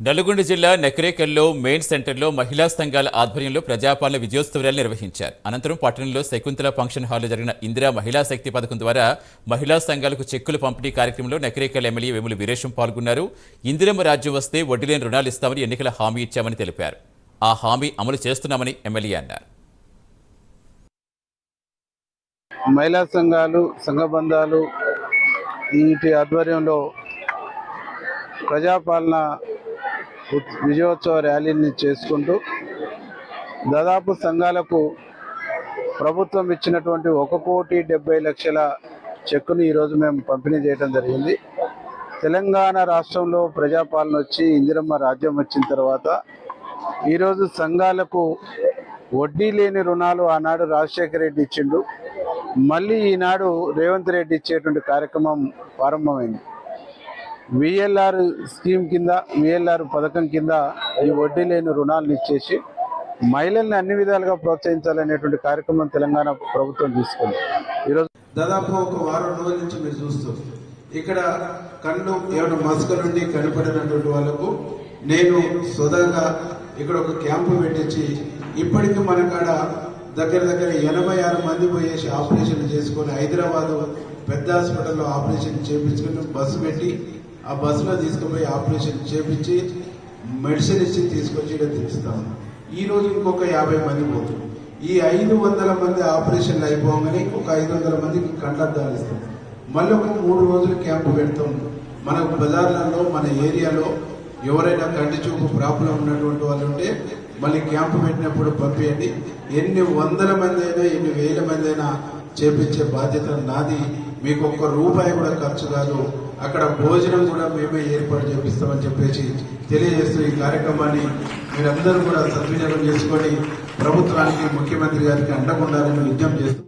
నల్గొండ జిల్లా నకరేకల్లో మెయిన్ సెంటర్లో మహిళా సంఘాల ఆధ్వర్యంలో ప్రజాపాలన విజయోత్సవాలు నిర్వహించారు. అనంతరం పట్టణంలో శకుంతల ఫంక్షన్ హాల్లో జరిగిన ఇందిరా మహిళా శక్తి పథకం ద్వారా మహిళా సంఘాలకు చెక్కులు పంపిణీ కార్యక్రమంలో నకరేకల్ ఎమ్మెల్యే వేముల వీరేశం పాల్గొన్నారు. ఇందిరమ్మ రాజ్యం వస్తే వడ్డీ లేని రుణాలు ఇస్తామని ఎన్నికల హామీ ఇచ్చామని తెలిపారు. ఆ హామీ అమలు చేస్తున్నామని ఎమ్మెల్యే అన్నారు. మహిళా సంఘాలు సంఘబంధాలు వీటి ఆధ్వర్యంలో ప్రజాపాలన విజయోత్సవ ర్యాలీని చేసుకుంటూ దాదాపు సంఘాలకు ప్రభుత్వం ఇచ్చినటువంటి ఒక కోటి డెబ్బై లక్షల చెక్కును ఈరోజు మేము పంపిణీ చేయడం జరిగింది. తెలంగాణ రాష్ట్రంలో ప్రజాపాలన వచ్చి ఇందిరమ్మ రాజ్యం వచ్చిన తర్వాత ఈరోజు సంఘాలకు వడ్డీ లేని రుణాలు ఆనాడు రాజశేఖర రెడ్డి ఇచ్చిండు. మళ్ళీ ఈనాడు రేవంత్ రెడ్డి ఇచ్చేటువంటి కార్యక్రమం ప్రారంభమైంది. విఎల్ఆర్ స్కీమ్ కింద విఎల్ఆర్ పథకం కింద ఈ వడ్డీ లేని రుణాలను ఇచ్చేసి మహిళల్ని అన్ని విధాలుగా ప్రోత్సహించాలనేటువంటి కార్యక్రమం తెలంగాణ ప్రభుత్వం తీసుకుంది. ఈరోజు దాదాపు ఒక వారం రోజుల నుంచి మీరు చూస్తూ ఇక్కడ కళ్ళు ఏమైనా మసక నుండి కనపడినటువంటి వాళ్ళకు నేను స్వతంగా ఇక్కడ ఒక క్యాంపు పెట్టించి ఇప్పటికీ మన కాడ దగ్గర దగ్గర ఎనభై ఆరు మంది పోయేసి ఆపరేషన్ చేసుకొని హైదరాబాద్ పెద్ద హాస్పిటల్లో ఆపరేషన్ చేయించుకుని బస్సు పెట్టి ఆ బస్సులో తీసుకుపోయి ఆపరేషన్ చేపించి మెడిసిన్ ఇచ్చి తీసుకొచ్చి ఇక్కడ ఈ రోజు ఇంకొక యాభై మంది పోతుంది ఈ ఐదు వందల మంది ఆపరేషన్లు అయిపోగానే ఇంకొక ఐదు వందల మందికి కండద్దాలు ఇస్తాం. మళ్ళీ ఒక మూడు రోజులు క్యాంపు పెడతాం. మన బజార్లలో మన ఏరియాలో ఎవరైనా కంటి చూపు ప్రాబ్లం ఉన్నటువంటి వాళ్ళు ఉంటే మళ్ళీ క్యాంపు పెట్టినప్పుడు పంపించండి ఎన్ని వందల మంది అయినా ఎన్ని వేల మంది అయినా చేపించే బాధ్యత నాది. మీకు ఒక్క రూపాయి కూడా ఖర్చు కాదు. అక్కడ భోజనం కూడా మేమే ఏర్పాటు చేపిస్తామని చెప్పేసి తెలియజేస్తూ ఈ కార్యక్రమాన్ని మీరందరూ కూడా సద్వినియోగం చేసుకొని ప్రభుత్వానికి ముఖ్యమంత్రి గారికి అండకుండాలని విజ్ఞప్తి చేస్తూ